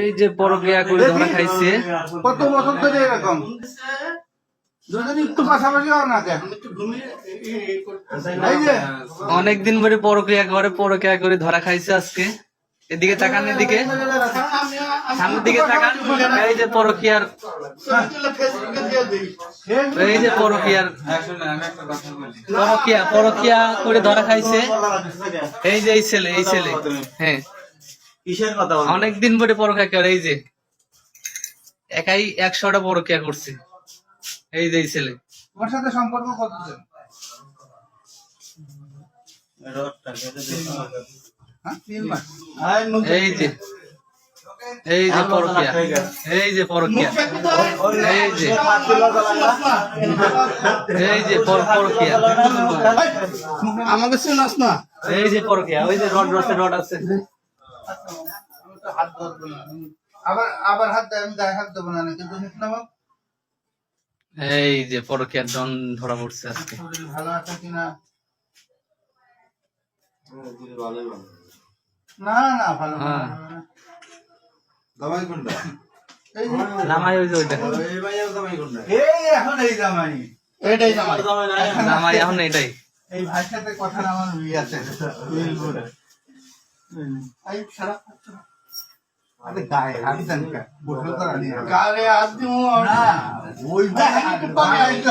এই যে পরকিয়া করে ধরা খাইছে। কত বছর ধরে এরকম? অনেকদিন ধরে পরকিয়া করে পরকিয়া করে ধরা খাইছে আজকে। এদিকে তাকান এদিকে। সামনের দিকে তাকান। এই যে পরকিয়ার এই যে পরকিয়ার পরকিয়া পরকিয়া করে ধরা খাইছে। এই যে এই ছেলে এই ছেলে। হ্যাঁ। কিসের কথা অনেকদিন পরে পরকিয়া করে এই যে একাই একশোটা পরকিয়া করছে। এই যে এই ছেলে। তোমার সাথে সম্পর্ক কতদিন? হ্যাঁ এই যে। এই যে পরকিয়া এই যে পরকিয়া এই। যে। এই যে পর- পরকিয়া আমাকে চিনাস না? এই যে পরকিয়া ওই যে রড রসে রড আছে। হাত ধরবো না। আবার আবার হাত আমি গায়ে হাত দেবো না কিন্তু এই যে পরকিয়ার ডন ধরা পড়ছে আজকে। ভালো আছে কিনা না? না ভালো না। হ্যাঁ। কোনটা? এই নামাই ওই যে ওইটা। এই ভাইয়ের জামাই কোনটা? এই এখন এই জামাই। এটাই জামাই। নামাই এখন এটাই এই ভাইয়ের সাথে কথা আমার বিয়ে আছে। এই খারাপ আরে গায়ে হাত দেন কে বসে তো রানি গায়ে হাত দিব না ওই ভাই একটু